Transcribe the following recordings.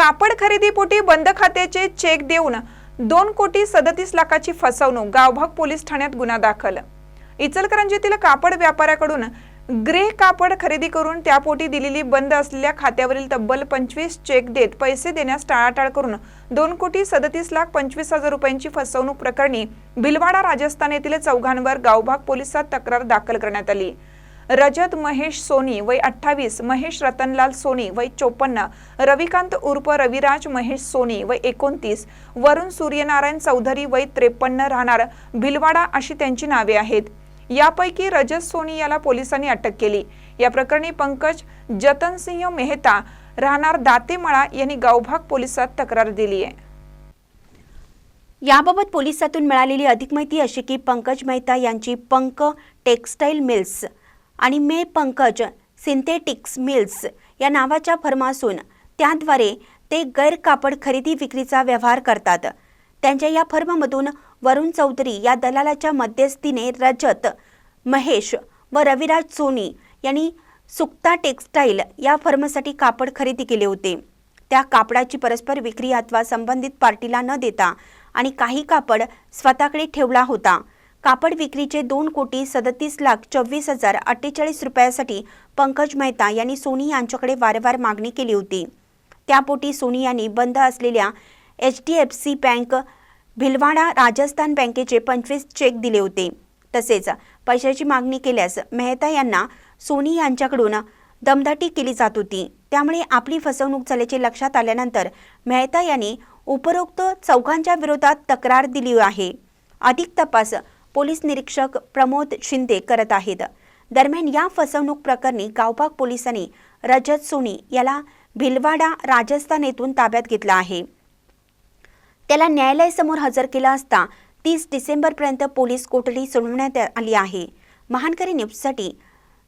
कापड खरेदीपोटी बंद खात्याचे चेक देऊन दोन कोटी सदतीस लाखाची फसवणूक. गावभाग पोलीस ठाण्यात गुन्हा दाखल. इचलकरंजीतील कापड व्यापाऱ्याकडून ग्रे कापड खरेदी करून त्यापोटी दिलेली बंद असलेल्या खात्यावरील तब्बल पंचवीस चेक देत पैसे देण्यास टाळाटाळ करून दोन कोटी सदतीस लाख पंचवीस हजार रुपयांची फसवणूक प्रकरणी भिलवाडा राजस्थान येथील चौघांवर गावभाग पोलिसात तक्रार दाखल करण्यात आली. रजत महेश सोनी वय अठ्ठावीस महेश रतनलाल सोनी वय चोपन्न रविकांत उर्फ रविराज महेश सोनी वय एकोणतीस वरुण सूर्यनारायण चौधरी वय त्रेपन्न राहणार भिलवाडा अशी त्यांची नावे आहेत. यापैकी रजत सोनी याला पोलिसांनी अटक केली. या प्रकरणी पंकज जतनसिंह मेहता राहणार दातेमळा यांनी गावभाग पोलिसात तक्रार दिली आहे. याबाबत पोलिसातून मिळालेली अधिक माहिती अशी की पंकज मेहता यांची पंक टेक्स्टाईल मिल्स आणि मे पंकज सिंथेटिक्स मिल्स या नावाच्या फर्मा असून त्याद्वारे ते गैर कापड खरेदी विक्रीचा व्यवहार करतात. त्यांच्या या फर्ममधून वरुण चौधरी या दलालाच्या मध्यस्थीने रजत महेश व रविराज सोनी यांनी सुक्ता टेक्स्टाईल या फर्मसाठी कापड खरेदी केले होते. त्या कापडाची परस्पर विक्री अथवा संबंधित पार्टीला न देता आणि काही कापड स्वतःकडे ठेवला होता. कापड विक्रीचे दोन कोटी सदतीस लाख चोवीस हजार अठ्ठेचाळीस रुपयासाठी पंकज मेहता यांनी सोनी यांच्याकडे वारंवार मागणी केली होती. त्यापोटी सोनी यांनी बंद असलेल्या H D F C bank Bhilwara Rajasthan बँकेचे पंचवीस चेक दिले होते. तसेच पैशाची मागणी केल्यास मेहता यांना सोनी यांच्याकडून दमदाटी केली जात होती. त्यामुळे आपली फसवणूक झाल्याचे लक्षात आल्यानंतर मेहता यांनी उपरोक्त चौघांच्या विरोधात तक्रार दिली आहे. अधिक तपास पोलीस निरीक्षक प्रमोद शिंदे करत आहेत. दरम्यान या फसवणूक प्रकरणी गावपाक पोलिसांनी रजत सोनी याला भिलवाडा राजस्थान येथून ताब्यात घेतला आहे. त्याला न्यायालयासमोर हजर केला असता तीस डिसेंबरपर्यंत पोलीस कोठडी सोडवण्यात आली आहे. महानकरी न्यूजसाठी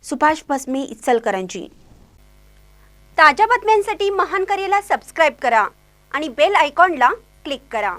सुभाष भस्मी इचलकरंजी. ताज्या बातम्यांसाठी महानकरीला सबस्क्राईब करा आणि बेल आयकॉनला क्लिक करा.